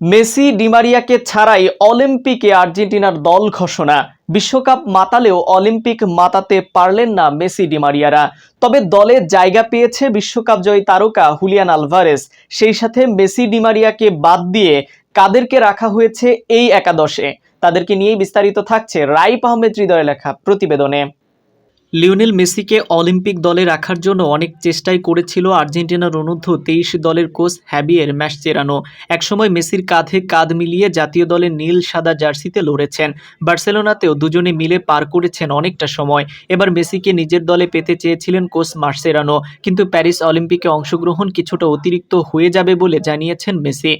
Messi ডিমারিয়াকে ছাড়াই অলিম্পিকে আর্জেন্টিনার দল ঘোষণা। বিশ্বকাপ মাতালেও অলিম্পিক মাতাতে পারলেন না মেসি ডিমারিয়ারা তবে দলে জায়গা পেয়েছে বিশ্বকাপ জয়ী তারকা হুলিয়ান আলভারেস। সেই সাথে মেসি ডিমারিয়াকে বাদ দিয়ে কাদেরকে রাখা হয়েছে এই একাদশে। তাদেরকে নিয়েই বিস্তারিত থাকছে রাইপ আহমেদ হৃদয় লেখা প্রতিবেদনে। লিওনেল মেসিকে অলিম্পিক দলে রাখার জন্য অনেক চেষ্টাই করেছিল আর্জেন্টিনার অনূর্ধ্ব তেইশ দলের কোচ হ্যাবিয়ের ম্যাসচেরানো একসময় মেসির কাঁধে কাঁধ মিলিয়ে জাতীয় দলের নীল সাদা জার্সিতে লড়েছেন। বার্সেলোনাতেও দুজনে মিলে পার করেছেন অনেকটা সময়। এবার মেসিকে নিজের দলে পেতে চেয়েছিলেন কোচ মার্সেরানো, কিন্তু প্যারিস অলিম্পিকে অংশগ্রহণ কিছুটা অতিরিক্ত হয়ে যাবে বলে জানিয়েছেন মেসি।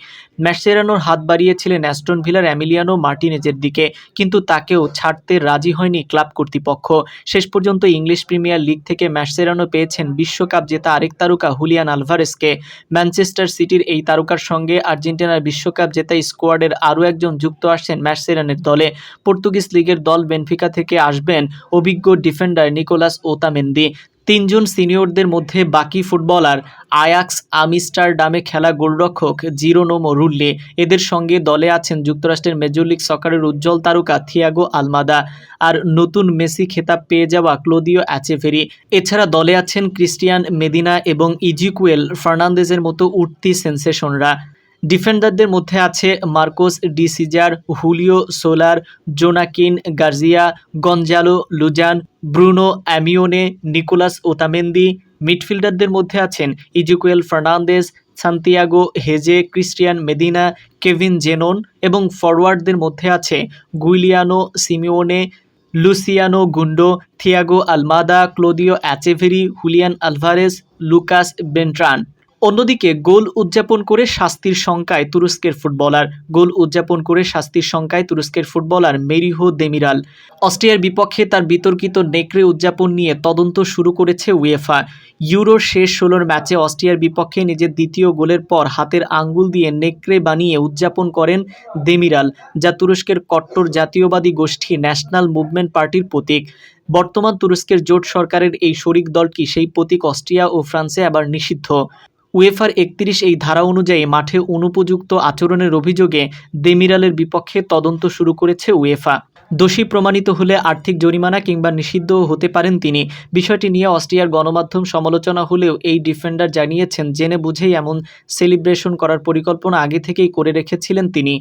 ম্যাসচেরানোর হাত বাড়িয়েছিলেন অ্যাস্টন ভিলার অ্যামিলিয়ানো মার্টিনেজের দিকে, কিন্তু তাকেও ছাড়তে রাজি হয়নি ক্লাব কর্তৃপক্ষ। শেষ পর্যন্ত ইংলিশ প্রিমিয়ার লিগ থেকে ম্যাসচেরানো পেয়েছেন বিশ্বকাপ জেতা আরেক তারকা হুলিয়ান আলভারেসকে। ম্যানচেস্টার সিটির এই তারকার সঙ্গে আর্জেন্টিনার বিশ্বকাপ জেতা স্কোয়াডের আরও একজন যুক্ত আসছেন ম্যাসচেরানের দলে। পর্তুগিজ লিগের দল বেনফিকা থেকে আসবেন অভিজ্ঞ ডিফেন্ডার নিকোলাস ওতামেন্দি। তিনজন সিনিয়রদের মধ্যে বাকি ফুটবলার আয়াক্স আমিস্টারডামে খেলা গোলরক্ষক জিরোনোমো রুল্লে এদের সঙ্গে দলে আছেন যুক্তরাষ্ট্রের মেজর লিগ সকারের উজ্জ্বল তারকা থিয়াগো আলমাদা আর নতুন মেসি খেতাব পেয়ে যাওয়া ক্লোদিও অ্যাচেভেরি এছাড়া দলে আছেন ক্রিস্টিয়ান মেদিনা এবং ইজিকুয়েল ফার্নান্দেজের মতো উঠতি সেন্সেশনরা। ডিফেন্ডারদের মধ্যে আছে Marcos Di Cesare, Julio Soler, Joaquin Garcia, Gonzalo Lujan, Bruno Amione, Nicolas Otamendi. মিডফিল্ডারদের মধ্যে আছেন Ezequiel Fernandez Santiago Hezze, Cristian Medina, Kevin Zenon এবং ফরওয়ার্ডদের মধ্যে আছে Giuliano Simeone, Luciano Gondou, Thiago Almada, Claudio Echeverri, Julian Alvarez, Lucas Beltran. অন্যদিকে goal উদযাপন করে শাস্তির শঙ্কায় তুরস্কের ফুটবলার, গোল উদযাপন করে শাস্তির শঙ্কায় তুরস্কের ফুটবলার মেরিহো দেমিরাল। অস্ট্রিয়ার বিপক্ষে তার বিতর্কিত নেকড়ে উদযাপন নিয়ে তদন্ত শুরু করেছে উয়েফা। ইউরোর শেষ ষোলোর ম্যাচে অস্ট্রিয়ার বিপক্ষে নিজের দ্বিতীয় গোলের পর হাতের আঙ্গুল দিয়ে নেকড়ে বানিয়ে উদযাপন করেন দেমিরাল, যা তুরস্কের কট্টর জাতীয়বাদী গোষ্ঠী ন্যাশনাল মুভমেন্ট পার্টির প্রতীক। বর্তমান তুরস্কের জোট সরকারের এই শরিক দলটি সেই প্রতীক অস্ট্রিয়া ও ফ্রান্সে আবার নিষিদ্ধ। উয়েফার একত্রিশ এই ধারা অনুযায়ী মাঠে অনুপযুক্ত আচরণের অভিযোগে দেমিরালের বিপক্ষে তদন্ত শুরু করেছে উয়েফা। দোষী প্রমাণিত হলে আর্থিক জরিমানা কিংবা নিষিদ্ধ হতে পারেন তিনি। বিষয়টি নিয়ে অস্ট্রিয়ার গণমাধ্যম সমালোচনা হলেও এই ডিফেন্ডার জানিয়েছেন, জেনে বুঝেই এমন সেলিব্রেশন করার পরিকল্পনা আগে থেকেই করে রেখেছিলেন তিনি।